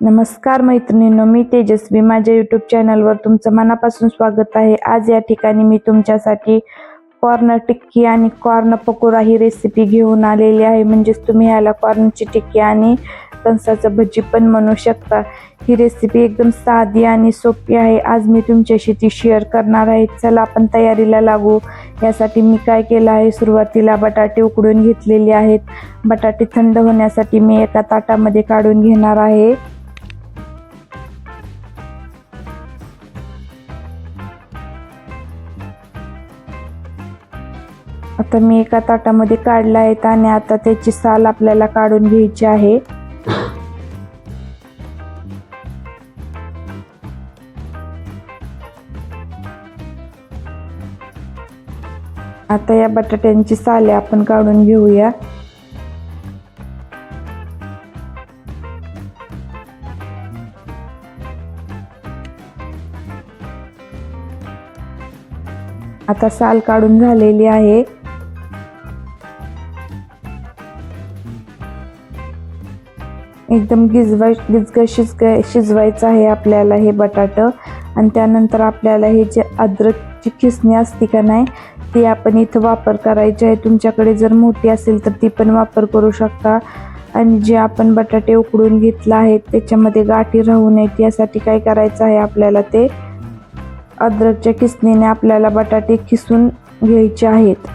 नमस्कार मैत्रिणींनो मी तेजस्वी. माझ्या यूट्यूब चॅनलवर तुमचं मनापासून स्वागत आहे. आज या ठिकाणी मी तुमच्यासाठी कॉर्न टिक्की आणि कॉर्न पकोडा ही रेसिपी घेऊन आलेली आहे. म्हणजेच तुम्ही ह्याला कॉर्नची टिक्की आणि कणसाचं भजी पण म्हणू शकता. ही रेसिपी एकदम साधी आणि सोपी आहे. आज मी तुमच्याशी ती शेअर करणार आहे. चला आपण तयारीला लागू. यासाठी मी काय केलं आहे? सुरुवातीला बटाटे उकडून घेतलेले आहेत. बटाटे थंड होण्यासाठी मी एका ताटामध्ये काढून घेणार आहे. आता मी एका ताटामध्ये काढला आहेत आणि आता त्याची साल आपल्याला काढून घ्यायची आहे. आता या बटाट्यांची साले आपण काढून घेऊया. आता साल काढून झालेली आहे. एकदम गिजवाय गिजग शिजग शिजवायचं आहे आपल्याला हे बटाटं. आणि त्यानंतर आपल्याला हे जे अद्रकची खिसणी असते का नाही ती आपण इथं वापर करायची आहे. तुमच्याकडे जर मोठी असेल तर ती पण वापर करू शकता. आणि जे आपण बटाटे उकडून घेतला आहे त्याच्यामध्ये गाठी राहू नयेत. यासाठी काय करायचं आहे आपल्याला ते अद्रकच्या किसणीने आपल्याला बटाटे किसून घ्यायचे आहेत.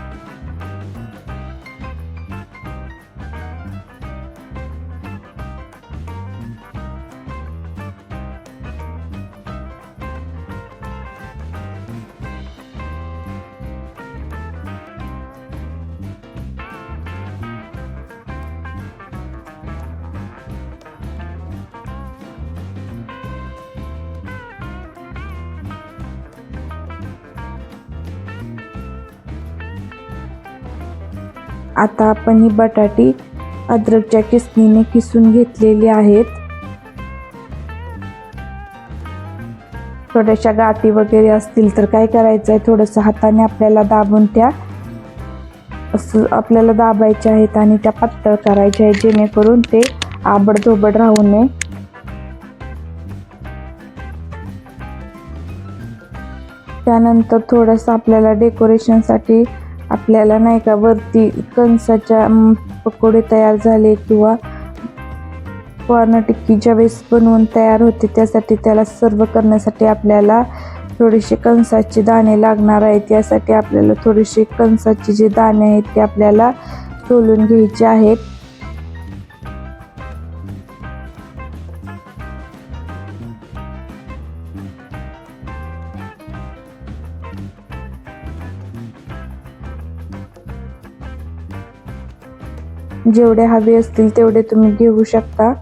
आता आपण ही बटाटी अद्रकच्या किसणीने किसून घेतलेली आहेत. थोड्याशा गाठी वगैरे असतील तर काय करायचं आहे? थोडंसं हाताने आपल्याला दाबून त्या असं आपल्याला दाबायच्या आहेत आणि त्या पातळ करायच्या आहेत जेणेकरून ते आबडधोबड राहू नये. त्यानंतर थोडंसं आपल्याला डेकोरेशनसाठी आपल्याला नाही का वरती कणसाच्या पकोडे तयार झाले किंवा कॉर्न टिक्कीच्या ज्यावेळेस बनवून तयार होते त्यासाठी त्याला सर्व करण्यासाठी आपल्याला थोडेसे कणसाचे दाणे लागणार आहेत. यासाठी आपल्याला थोडेसे कणसाचे जे दाणे आहेत ते आपल्याला सोलून घ्यायचे आहेत. जेवढे हवे असतील तेवढे तुम्ही घेऊ शकता.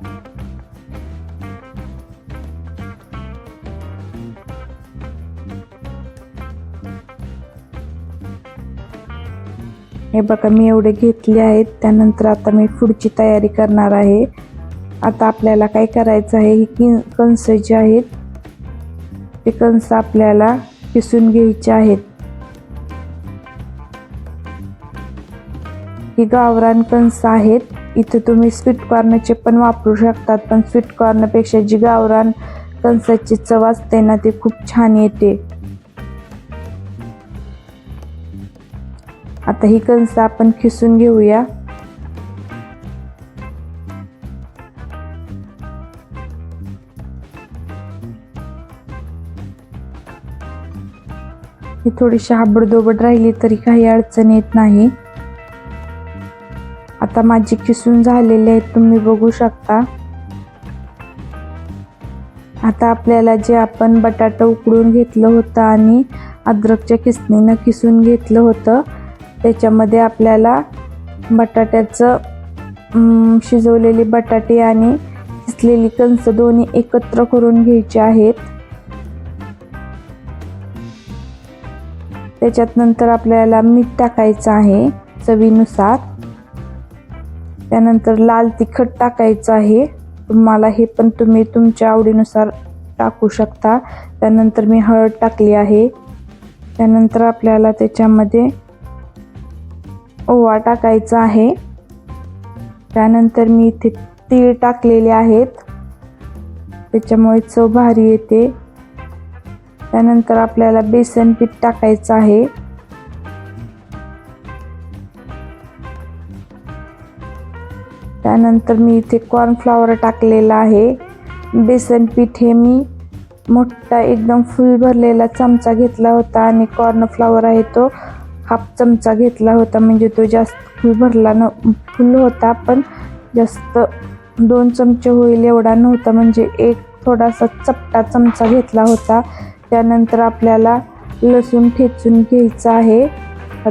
हे बघा मी एवढे घेतले आहेत. त्यानंतर आता मी पुढची तयारी करणार आहे. आता आपल्याला काय करायचं आहे? ही कि कणस जे आहेत ते कणस आपल्याला किसून घ्यायचे आहेत. ही गावरान कणस आहेत. इथे तुम्ही स्वीट कॉर्नचे पण वापरू शकतात पण स्वीट कॉर्नपेक्षा जी गावरान कंसाची चव असते ना ती खूप छान येते. आता ही कणस आपण खिसून घेऊया. ही थोडीशी हाबडदोबड राहिली तरी काही अडचण येत नाही. आता माझी किसून झालेली आहेत तुम्ही बघू शकता. आता आपल्याला जे आपण बटाटा उकडून घेतलं होतं आणि अद्रकच्या किसणीनं किसून घेतलं होतं त्याच्यामध्ये आपल्याला बटाट्याचं शिजवलेली बटाटे आणि किसलेली कणस दोन्ही एकत्र करून घ्यायचे आहेत. त्याच्यात नंतर आपल्याला मीठ टाकायचं आहे चवीनुसार. त्यानंतर लाल तिखट टाकायचं आहे. तुम्हाला हे पण तुम्ही तुमच्या आवडीनुसार टाकू शकता. त्यानंतर मी हळद टाकली आहे. त्यानंतर आपल्याला त्याच्यामध्ये ओवा टाकायचा आहे. त्यानंतर मी इथे तीळ टाकलेले आहेत. त्याच्यामुळे चव भारी येते. त्यानंतर आपल्याला बेसन पीठ टाकायचं आहे. त्यानंतर मी इथे कॉर्नफ्लॉवर टाकलेला आहे. बेसन पीठ हे मी मोठा एकदम फुल भरलेला चमचा घेतला होता आणि कॉर्नफ्लॉवर आहे तो हाफ चमचा घेतला होता. म्हणजे तो जास्त फुल भरला न फुल होता पण जास्त दोन चमचे होईल एवढा नव्हता. म्हणजे एक थोडासा चपटा चमचा घेतला होता. त्यानंतर आपल्याला लसूण ठेचून घ्यायचं आहे.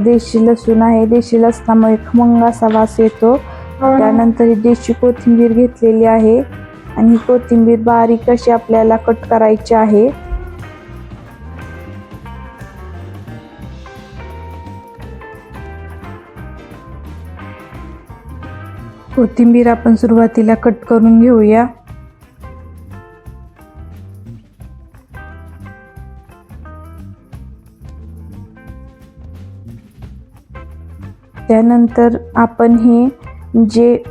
देशी लसूण आहे. देशी लसणामुळे खमंग असा वास येतो. त्यानंतर ही देशी कोथिंबीर घेतलेली आहे आणि ही कोथिंबीर बारीक अशी आपल्याला कट करायची आहे. कोथिंबीर आपण सुरुवातीला कट करून घेऊया. त्यानंतर आपण हे जे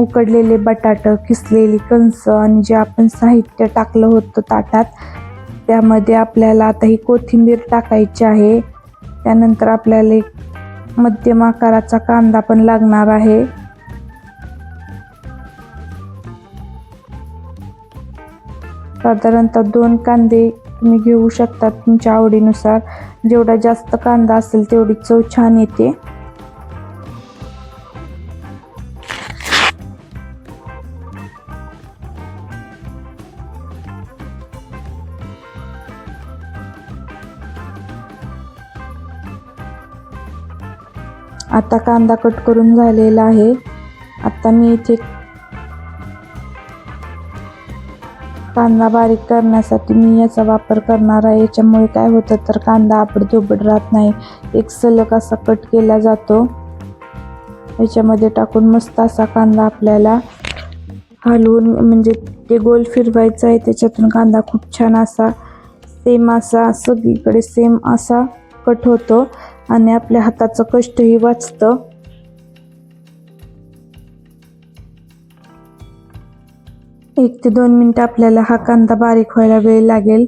उकडलेले बटाटं किसलेली कणसं आणि जे आपण साहित्य टाकलं होतं ताटात त्यामध्ये आपल्याला आता ही कोथिंबीर टाकायची आहे. त्यानंतर आपल्याला एक मध्यम आकाराचा कांदा पण लागणार आहे. साधारणतः दोन कांदे तुम्ही घेऊ शकता तुमच्या आवडीनुसार. जेवढा जास्त कांदा असेल तेवढी चव छान येते. आता कांदा कट करून झालेला आहे. आता मी इथे कांदा बारीक करण्यासाठी मी याचा वापर करणार आहे. याच्यामुळे काय होतं तर कांदा आपडधोबड राहत नाही. एक सलग असा कट केला जातो. याच्यामध्ये टाकून मस्त असा कांदा आपल्याला हलवून म्हणजे ते गोल फिरवायचं आहे. त्याच्यातून कांदा खूप छान असा सेम असा सगळीकडे सेम असा कट होतो. आणि आपल्या हाताचं कष्टही वाचतं. एक ते दोन मिनटं आपल्याला हा कांदा बारीक व्हायला वेळ लागेल.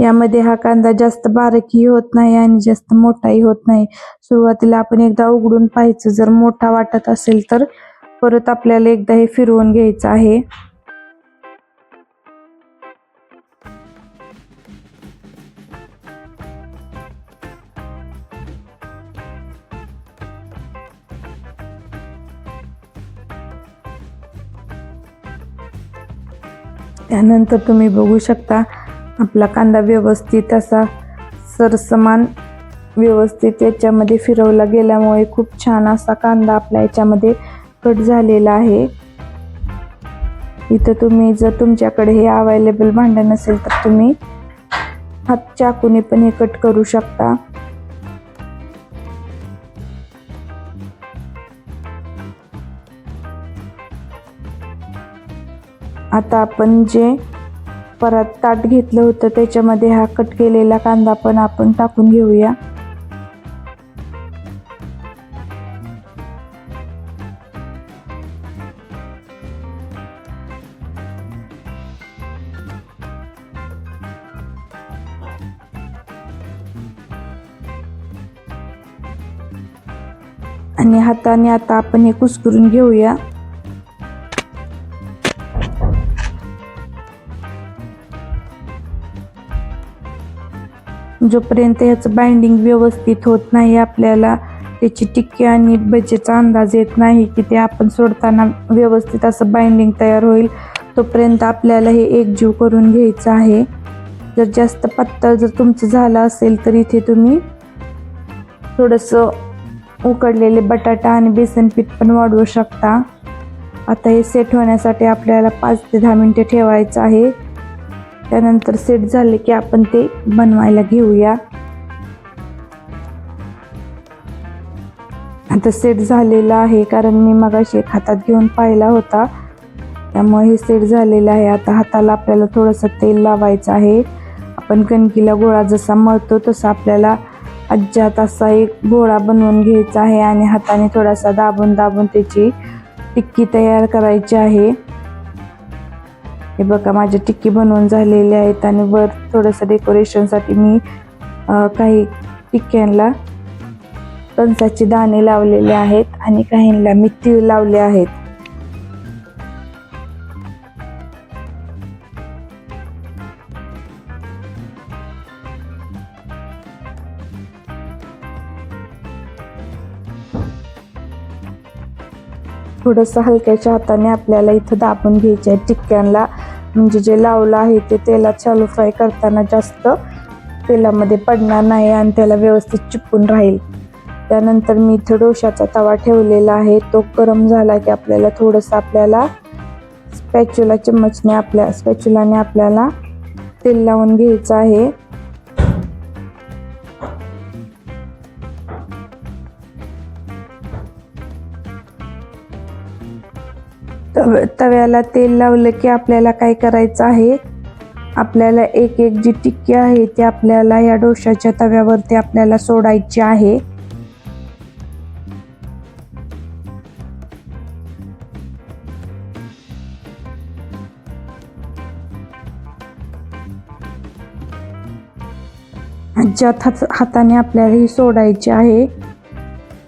यामध्ये हा कांदा जास्त बारीकही होत नाही आणि जास्त मोठाही होत नाही. सुरुवातीला आपण एकदा उघडून पाहायचं. जर मोठा वाटत असेल तर परत आपल्याला एकदा हे फिरवून घ्यायचं आहे. त्यानंतर तुम्ही बघू शकता आपला कांदा व्यवस्थित असा सरसमान व्यवस्थित याच्यामध्ये फिरवला गेल्यामुळे खूप छान असा कांदा आपल्या याच्यामध्ये कट झालेला आहे. इथं तुम्ही जर तुमच्याकडे हे अवेलेबल भांडं नसेल तर तुम्ही हात चाकूने पण हे कट करू शकता. आता आपण जे परत ताट घेतलं होतं त्याच्यामध्ये हा कट केलेला कांदा पण आपण टाकून घेऊया. आणि हाताने आता आपण हे कुस्करून घेऊया. जोपर्यंत ह्याचं बाइंडिंग व्यवस्थित होत नाही आपल्याला त्याची टिक्की आणि बजेचा अंदाज येत नाही की ते आपण सोडताना व्यवस्थित असं बाइंडिंग तयार होईल तोपर्यंत आपल्याला हे एकजीव करून घ्यायचं आहे. जर जास्त पातळ जर तुमचं झालं असेल तर इथे तुम्ही थोडंसं उकडलेले बटाटा आणि बेसन पीठ पण वाढवू शकता. आता हे सेट होण्यासाठी आपल्याला पाच ते दहा मिनटे ठेवायचं आहे. त्यानंतर सेट झाले की आपण ते बनवायला घेऊया. आता सेट झालेला आहे कारण मी मगाशी एक हातात घेऊन पाहिला होता. त्यामुळे हे सेट झालेलं आहे. आता हाताला आपल्याला थोडंसं तेल लावायचं आहे. आपण कणकीला गोळा जसा मळतो तसा आपल्याला अज्जात असा एक गोळा बनवून घ्यायचा आहे आणि हाताने थोडासा दाबून दाबून त्याची टिक्की तयार करायची आहे. हे बघा माझ्या टिक्की बनवून झालेल्या आहेत आणि वर थोडंसं डेकोरेशनसाठी मी काही टिक्क्यांना कणसाचे दाणे लावलेले आहेत आणि काहींना मी तीळ लावले आहेत. थोडंसं हलक्याच्या हाताने आपल्याला इथं दाबून घ्यायचे आहे टिक्क्यांना. म्हणजे जे लावलं आहे ते तेलात शालू फ्राय करताना जास्त तेलामध्ये पडणार नाही आणि त्याला व्यवस्थित चिपकून राहील. त्यानंतर मी इथं डोशाचा तवा ठेवलेला आहे. तो गरम झाला की आपल्याला थोडंसं आपल्याला स्पॅच्युला चम्मचने आपल्या स्पॅच्युलाने आपल्याला तेल लावून घ्यायचं आहे. तव तव्याला तेल लावलं की आपल्याला काय करायचं आहे? आपल्याला एक एक जी टिक्की आहे ती आपल्याला या डोशाच्या तव्यावरती आपल्याला सोडायची आहे. ज्यात हात हाताने आपल्याला ही सोडायची आहे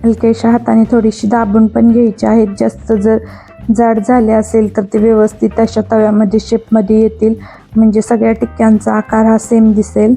हलक्याशा हाताने थोडीशी दाबून पण घ्यायची आहेत जास्त जर जाड झाले असेल तर ते व्यवस्थित अशा तव्यामध्ये शेपमध्ये येतील. म्हणजे सगळ्या टिक्क्यांचा आकार हा सेम दिसेल.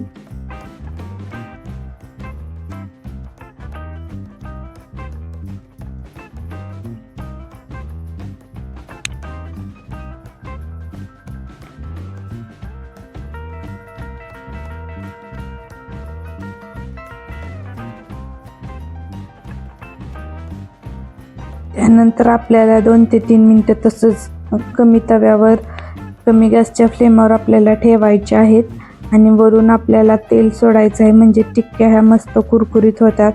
त्यानंतर आपल्याला दोन ते तीन मिनटं तसंच कमी तव्यावर कमी गॅसच्या फ्लेमवर आपल्याला ठेवायचे आहेत. आणि वरून आपल्याला तेल सोडायचं आहे म्हणजे टिक्क्या ह्या मस्त कुरकुरीत होतात.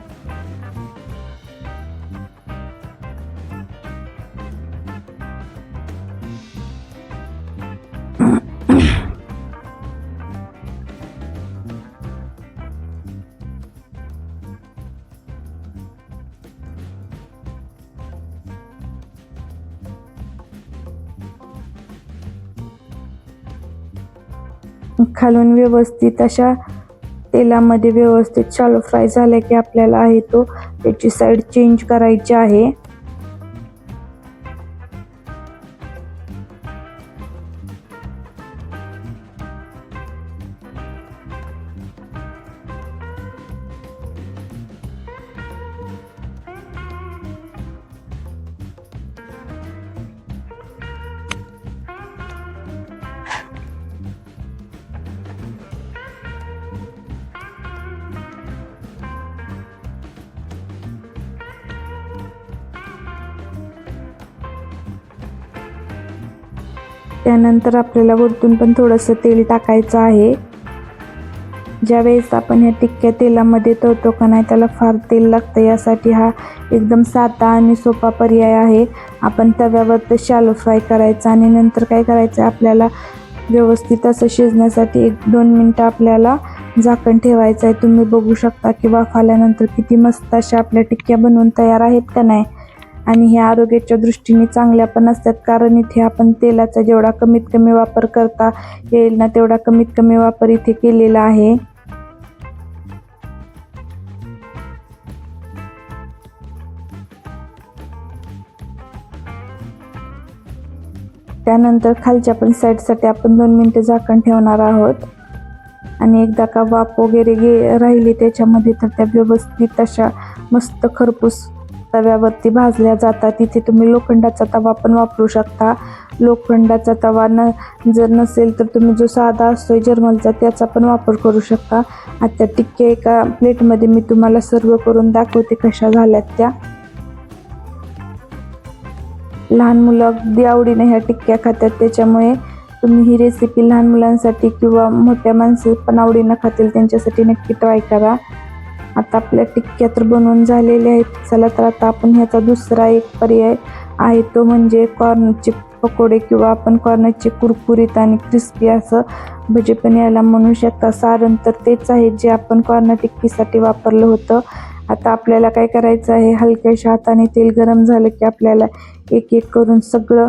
खालून व्यवस्थित अशा तेलामध्ये व्यवस्थित शालो फ्राय झाल्या की आपल्याला आहे तो त्याची साईड चेंज करायची आहे. त्यानंतर आपल्याला वरतून पण थोडंसं तेल टाकायचं आहे. ज्यावेळेस आपण ह्या टिक्क्या तेलामध्ये तळतो का नाही त्याला फार तेल लागतं यासाठी हा एकदम साधा आणि सोपा पर्याय आहे. आपण तव्यावर तर शालो फ्राय करायचा आणि नंतर काय करायचं आपल्याला व्यवस्थित असं शिजण्यासाठी एक दोन मिनटं आपल्याला झाकण ठेवायचं आहे. तुम्ही बघू शकता की वाफ आल्यानंतर किती मस्त अशा आपल्या टिक्क्या बनवून तयार आहेत का नाही. आणि हे आरोग्याच्या दृष्टीने चांगल्या पण असतात. कारण इथे आपण तेलाचा जेवढा कमीत कमी वापर करता येईल ना तेवढा कमीत कमी वापर इथे केलेला आहे. त्यानंतर खालच्या पण साईडसाठी आपण दोन मिनटं झाकण ठेवणार आहोत. आणि एकदा का वाफ वगैरे गे राहिली त्याच्यामध्ये तर त्या व्यवस्थित अशा मस्त खरपूस तव्यावरती भाजल्या जातात. तिथे तुम्ही लोखंडाचा तवा पण वापरू शकता. लोखंडाचा तवा न जर नसेल तर तुम्ही जो साधा असतो जर्मलचा त्याचा पण वापर करू शकता. आता टिक्के एका प्लेटमध्ये मी तुम्हाला सर्व करून दाखवते कशा झाल्यात त्या. लहान मुलं अगदी आवडीने ह्या टिक्क्या खातात. त्याच्यामुळे तुम्ही ही रेसिपी लहान मुलांसाठी किंवा मोठ्या माणसं पण आवडीनं खातील. त्यांच्यासाठी नक्की ट्राय करा. आता आपल्या टिक्क्या तर बनवून झालेल्या आहेत. चला तर आता आपण ह्याचा दुसरा एक पर्याय आहे तो म्हणजे कॉर्नरचे पकोडे किंवा आपण कॉर्नरचे कुरकुरीत आणि क्रिस्पी असं भजे पण याला म्हणू शकता. सारण तर तेच आहे जे आपण कॉर्नर टिक्कीसाठी वापरलं होतं. आता आपल्याला काय करायचं आहे हलक्याशा हाताने तेल गरम झालं की आपल्याला एक एक करून सगळं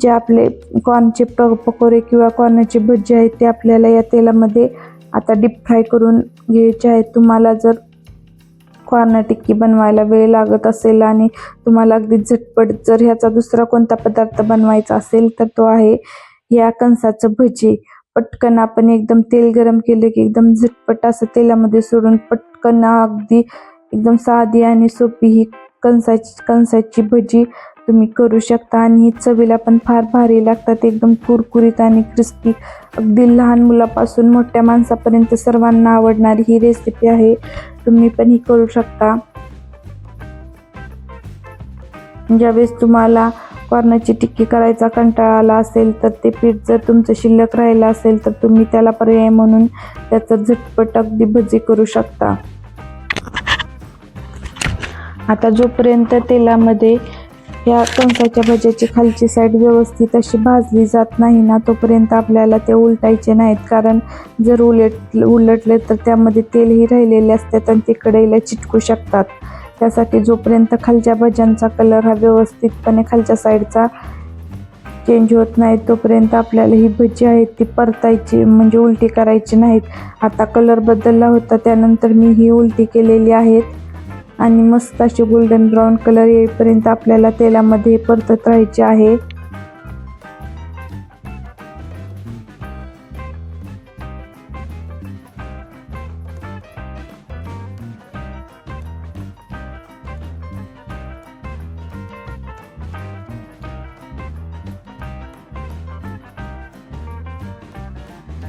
जे आपले कॉर्नचे प पकोडे किंवा कॉर्नरचे भजी आहेत ते आपल्याला या तेलामध्ये आता डीप फ्राय करून घ्यायचे आहेत. तुम्हाला जर कॉर्न टिक्की बनवायला वेळ लागत असेल आणि तुम्हाला अगदी झटपट जर ह्याचा दुसरा कोणता पदार्थ बनवायचा असेल तर तो आहे या कणसाचं भजी. पटकन आपण एकदम तेल गरम केलं की एकदम झटपट असं तेलामध्ये सोडून पटकन अगदी एकदम साधी आणि सोपी ही कणसाची कणसाची भजी तुम्ही करू शकता. आणि ही चवीला पण फार भारी लागतात. एकदम कुरकुरीत आणि क्रिस्पी अगदी लहान मुलापासून मोठ्या माणसापर्यंत सर्वांना आवडणारी ही रेसिपी आहे. तुम्ही पण ही करू शकता. ज्यावेळेस तुम्हाला कॉर्नरची टिक्की करायचा कंटाळा आला असेल तर ते पीठ जर तुमचं शिल्लक राहिलं असेल तर तुम्ही त्याला पर्याय म्हणून त्याचं झटपट अगदी भजी करू शकता. आता जोपर्यंत तेलामध्ये या कंसाच्या भज्याची खालची साईड व्यवस्थित अशी भाजली जात नाही ना तोपर्यंत आपल्याला ते उलटायचे नाहीत. कारण जर उलट उलटले तर त्यामध्ये तेलही राहिलेले असतात आणि ते कढईला चिटकू शकतात. त्यासाठी जोपर्यंत खालच्या भज्यांचा कलर हा व्यवस्थितपणे खालच्या साईडचा चेंज होत नाही तोपर्यंत आपल्याला ही भजी आहेत ती परतायची म्हणजे उलटी करायची नाहीत. आता कलर बदलला होता त्यानंतर मी ही उलटी केलेली आहेत. आणि मस्त असे गोल्डन ब्राऊन कलर येईपर्यंत आपल्याला तेलामध्ये परतत राहायचे आहे.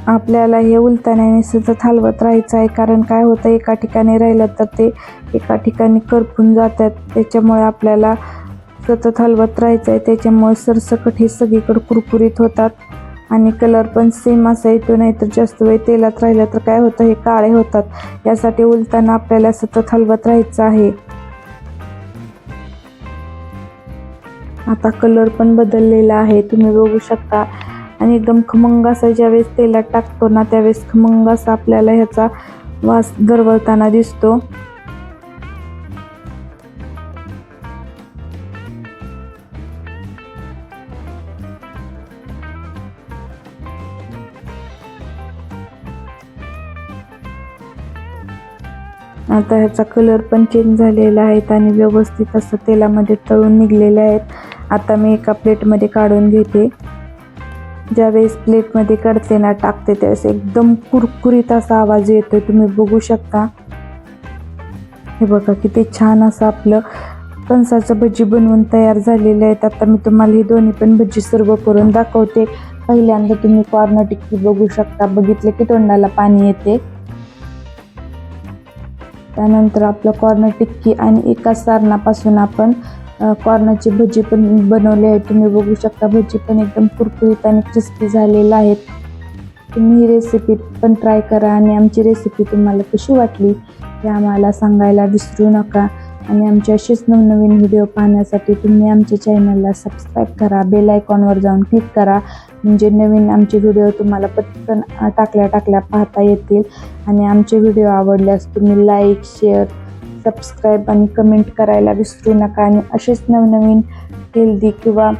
आपल्याला हे उलताण्याने सतत हलवत राहायचं आहे. कारण काय होतं एका ठिकाणी राहिलं तर ते एका ठिकाणी करपून जातात. त्याच्यामुळे आपल्याला सतत हलवत राहायचं आहे त्याच्यामुळे सरसकट हे सगळीकडे कुरकुरीत होतात. आणि कलर पण सेम असा येतो नाहीतर जास्त वेळ तेलात राहिलं तर काय होतं? हे काळे होतात. यासाठी उलताना आपल्याला सतत हलवत राहायचं आहे. आता कलर पण बदललेला आहे. तुम्ही बघू शकता. आणि एकदम खमंग असा ज्यावेळेस तेलात टाकतो ना त्यावेळेस खमंग असा आपल्याला ह्याचा वास दरवळताना दिसतो. आता ह्याचा कलर पण चेंज झालेला आहेत आणि व्यवस्थित असं तेलामध्ये तळून निघलेले आहेत. आता मी एका प्लेटमध्ये काढून घेते. ज्यावेळेस प्लेटमध्ये काढते ना टाकते त्यावेळेस एकदम कुरकुरीत असा आवाज येतो तुम्ही बघू शकता. हे बघा किती छान असं आपलं कणसाचं भजी बनवून तयार झालेले आहेत आता मी तुम्हाला ही दोन्ही पण भजी सर्व करून दाखवते. पहिल्यांदा तुम्ही कॉर्नर टिक्की बघू शकता. बघितलं की तोंडाला पाणी येते. त्यानंतर आपलं कॉर्न टिक्की आणि एका सारणापासून आपण कॉर्नरची भजी पण बनवली आहे. तुम्ही बघू शकता भजी पण एकदम कुरकुरीत आणि क्रिस्पी झालेलं आहेत. तुम्ही ही रेसिपी पण ट्राय करा आणि आमची रेसिपी तुम्हाला कशी वाटली हे आम्हाला सांगायला विसरू नका. आणि आमचे असेच नवनवीन व्हिडिओ पाहण्यासाठी तुम्ही आमच्या चॅनलला सबस्क्राईब करा बेल आयकॉनवर जाऊन क्लिक करा. म्हणजे नवीन आमचे व्हिडिओ तुम्हाला पटकन टाकल्या टाकल्या पाहता येतील. आणि आमचे व्हिडिओ आवडल्यास तुम्ही लाईक शेअर सबस्क्राईब आणि कमेंट करायला विसरू नका. आणि असेच नवनवीन हेल्दी किंवा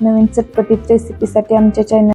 नवीन चटपटीत रेसिपीसाठी आमच्या चॅनल